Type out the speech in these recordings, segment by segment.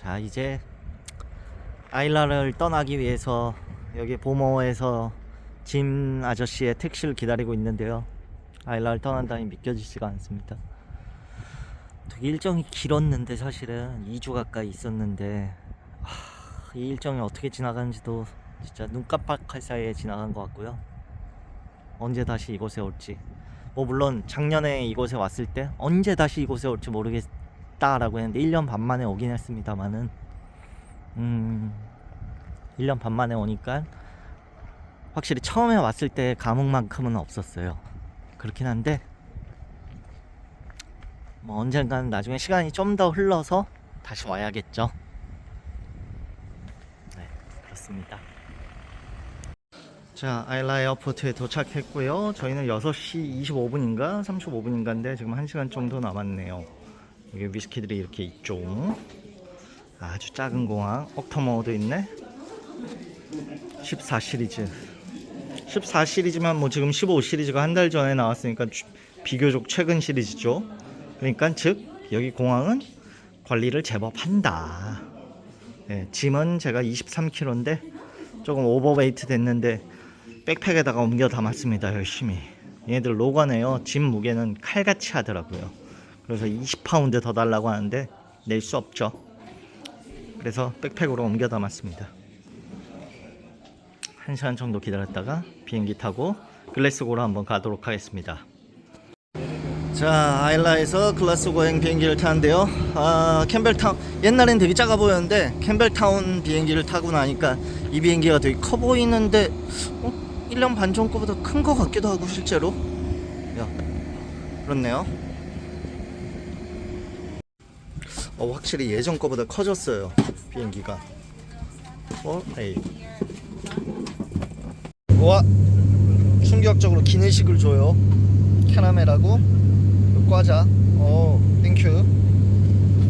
자 이제 아일라를 떠나기 위해서 여기 보모에서 짐 아저씨의 택시를 기다리고 있는데요. 아일라를 떠난다니 믿겨지지가 않습니다. 되게 일정이 길었는데 사실은 2주 가까이 있었는데 하, 이 일정이 어떻게 지나가는지도 진짜 눈 깜빡할 사이에 지나간 것 같고요. 언제 다시 이곳에 올지 뭐 물론 작년에 이곳에 왔을 때 언제 다시 이곳에 올지 모르겠 다라고 했는데 1년 반 만에 오긴 했습니다만은 음 1년 반 만에 오니까 확실히 처음에 왔을 때 감흥만큼은 없었어요. 그렇긴 한데 뭐 언젠가는 나중에 시간이 좀 더 흘러서 다시 와야겠죠. 네, 그렇습니다. 자, 아일라 에어포트에 도착했고요. 저희는 6시 25분인가 35분인가인데 지금 1시간 정도 남았네요. 여기 위스키들이 이렇게 있죠. 아주 작은 공항. 옥터머도 있네. 14 시리즈. 14 시리즈만 뭐 지금 15 시리즈가 한 달 전에 나왔으니까 주- 비교적 최근 시리즈죠. 그러니까 즉 여기 공항은 관리를 제법 한다. 예, 짐은 제가 23kg인데 조금 오버웨이트 됐는데 백팩에다가 옮겨 담았습니다. 열심히. 얘네들 로건에요. 짐 무게는 칼같이 하더라고요. 그래서 20파운드 더 달라고 하는데 낼 수 없죠. 그래서 백팩으로 옮겨 담았습니다. 한 시간 정도 기다렸다가 비행기 타고 글래스고로 한번 가도록 하겠습니다. 자, 아일라에서 글라스고행 비행기를 타는데요. 아, 캠벨타운 옛날엔 되게 작아 보였는데 캠벨타운 비행기를 타고 나니까 이 비행기가 되게 커 보이는데 어? 1년 반 전 거보다 큰 거 같기도 하고 실제로. 야. 그렇네요. 어, 확실히 예전 거보다 커졌어요. 비행기가. 어, 에이. 와. 충격적으로 기내식을 줘요. 캐러멜하고 과자. 어, 땡큐.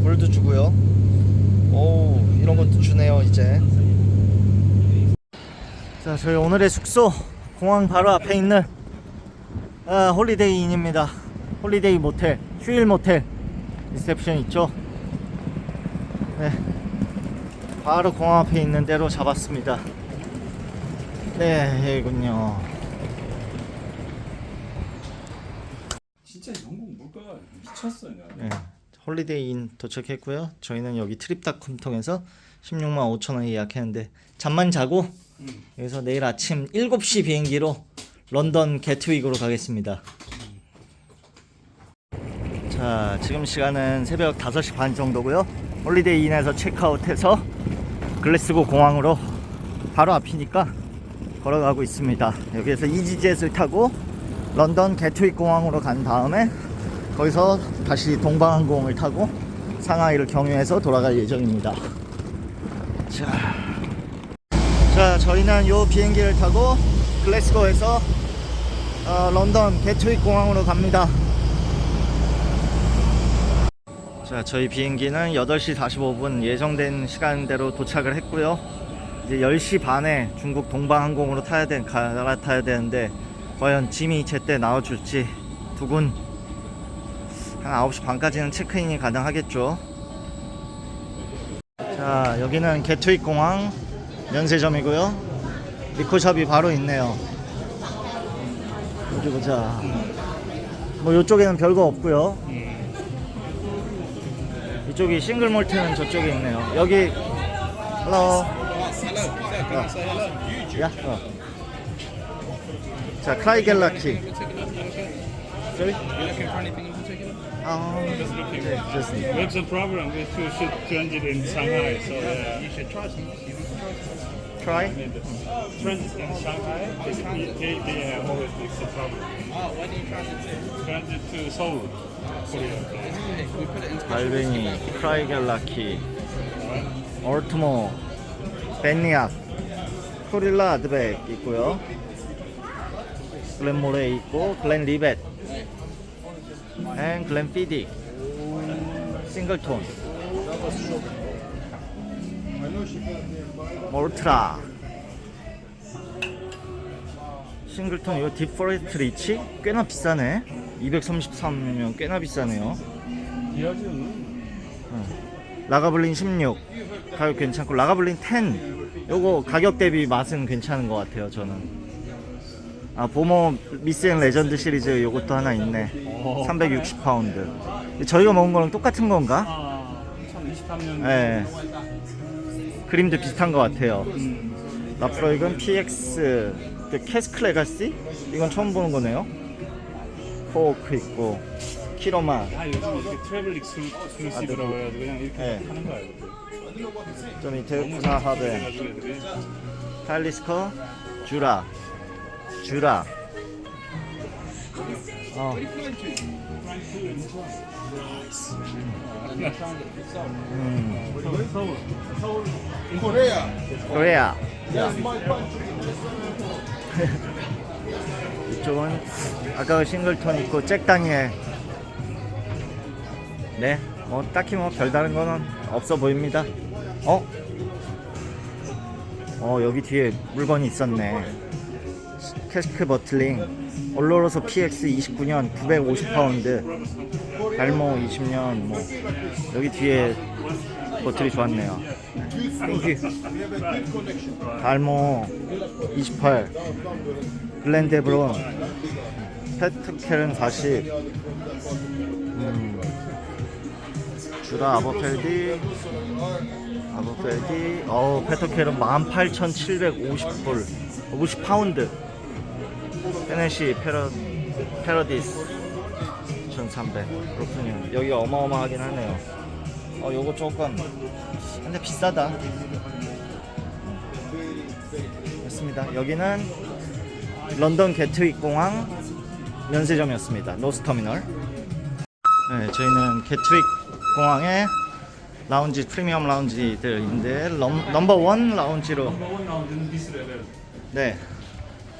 물도 주고요. 오, 이런 것도 주네요, 이제. 자, 저희 오늘의 숙소 공항 바로 앞에 있는 아, 홀리데이 인입니다. 홀리데이 모텔, 휴일 모텔 리셉션 있죠? 네. 바로 공항 앞에 있는 데로 잡았습니다. 네, 여기군요. 진짜 영국 물가가 미쳤어요. 네, 홀리데이인 도착했고요. 저희는 여기 트립닷컴 통해서 16만 5천 원에 예약했는데 잠만 자고 여기서 내일 아침 7시 비행기로 런던 게트윅으로 가겠습니다. 자, 지금 시간은 새벽 5시 반 정도고요. 홀리데이인에서 체크아웃해서 글래스고 공항으로 바로 앞이니까 걸어가고 있습니다. 여기에서 이지젯을 타고 런던 게트윅 공항으로 간 다음에 거기서 다시 동방항공을 타고 상하이를 경유해서 돌아갈 예정입니다. 자, 자 저희는 요 비행기를 타고 글래스고에서 어, 런던 게트윅 공항으로 갑니다. 자, 저희 비행기는 8시 45분 예정된 시간대로 도착을 했고요. 이제 10시 반에 중국 동방항공으로 타야 되, 갈아타야 되는데 과연 짐이 제때 나와줄지 두군 한 9시 반까지는 체크인이 가능하겠죠. 자, 여기는 게트윅 공항 면세점이고요. 리코샵이 바로 있네요. 어디 보자. 뭐 이쪽에는 별거 없고요. 이쪽이 싱글 몰트는 저쪽에 있네요. 여기 헬로. 야. 어. 자, 크라이겔라키. Sorry? You looking for anything in particular? 아, 네, 좋습니다. What's the problem with two ship transit in Shanghai? So uh, You should try some. Try transit in Shanghai, they, they, they have always fixed the problem. Oh, when are you trying to Transit to Seoul, Korea. We put it into 발뱅이, 크라이겔라키, 얼트모, 벤니악, 코릴라 아드백 있고요. 글렌 모레 있고, 글렌 리벳, 앤 글렌 피딕, 싱글톤, 몰트라, 싱글톤 이거 딥포레스트 리치 꽤나 비싸네. 233이면 꽤나 비싸네요. 디아지오는 라가블린 16 가격 괜찮고 라가블린 10 요거 가격 대비 맛은 괜찮은 것 같아요 저는 아 보모 미스앤 레전드 시리즈 요것도 하나 있네 360파운드 저희가 먹은 거랑 똑같은 건가? 아, 2023년. 예 그림도 비슷한 것 같아요 라프로이건 PX 그 캐스크 레가시? 이건 처음 보는 거네요 포크 있고 키로마 아, 요즘 이렇게 트래블 익스클루시브라고 해가지고 그냥 이렇게 네. 하는 거야. 이것도. 좀 그래가지고 애들이. 탈리스커 주라 주라 어. 코레아. 이쪽은 아까 싱글톤 있고 잭 다니엘 네 뭐 딱히 뭐 별다른 거는 없어 보입니다. 어? 어 여기 뒤에 물건이 있었네 캐스크 버틀링 올로로서 PX 29년 950파운드 달모 20년 뭐 여기 뒤에 버틀이 좋았네요. 땡큐 달모 28 글렌데브론 페트켈은 40 음, 주라 아버펠디 아버펠디 어우 페트켈은 18,750불 50파운드 테네시 패러, 패러디스 1,300 그렇군요. 여기 어마어마하긴 하네요. 어 요거 조금 근데 비싸다. 맞습니다. 여기는 런던 게트윅 공항 면세점이었습니다. 노스터미널. 네 저희는 게트윅 공항의 라운지 프리미엄 라운지들인데 럼, 넘버 원 라운지로. 네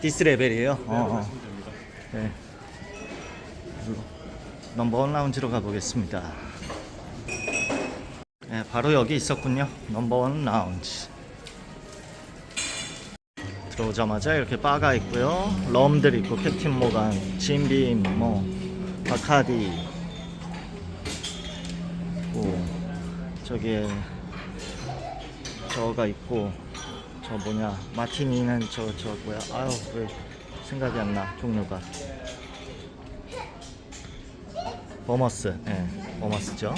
디스 레벨이에요 어, 어. 됩니다. 네. 넘버 원 라운지로 가보겠습니다. 네, 바로 여기 있었군요. 넘버 원 라운지. 들어오자마자 이렇게 바가 있고요. 럼들 있고 캡틴 모간, 진빔, 뭐 바카디, 뭐 저기에 저가 있고 저 뭐냐 마티니는 저 저 뭐야 아유 왜 생각이 안 나 종류가. 버머스 예 버머스죠.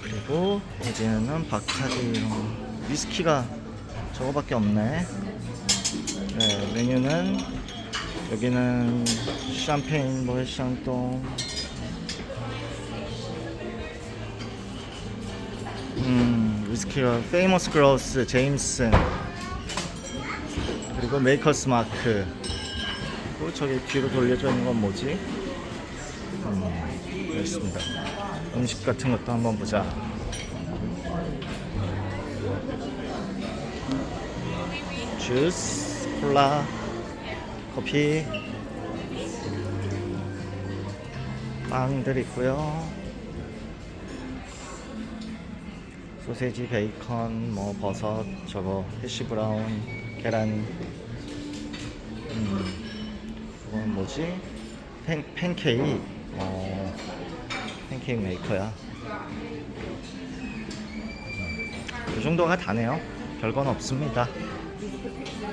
그리고 여기는 바카디 이런 위스키가 저거밖에 없네. 네 메뉴는 여기는 샴페인 뭐 샹똥 음 위스키가 페이머스 그로스 제임슨 그리고 메이커스 마크 그리고 저기 뒤로 돌려져 있는 건 뭐지? 음, 여기 있습니다. 음식 같은 것도 한번 보자. 주스, 콜라, 커피, 빵들 있고요. 소세지, 베이컨, 뭐 버섯, 저거 해시 브라운, 계란. 음, 이건 뭐지? 팬 팬케이크. 어, 팬케이크 메이커야. 이 정도가 다네요. 별건 없습니다.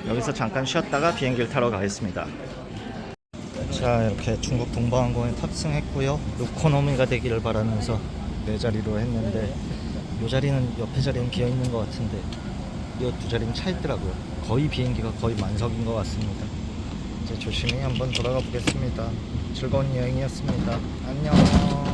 여기서 잠깐 쉬었다가 비행기를 타러 가겠습니다. 자 이렇게 중국 동방항공에 탑승했고요. 요코노미가 되기를 바라면서 네 자리로 했는데 요 자리는 옆에 자리는 비어 있는 것 같은데 이 두 자리는 차 있더라고요. 거의 비행기가 거의 만석인 것 같습니다. 이제 조심히 한번 돌아가 보겠습니다. 즐거운 여행이었습니다. 안녕.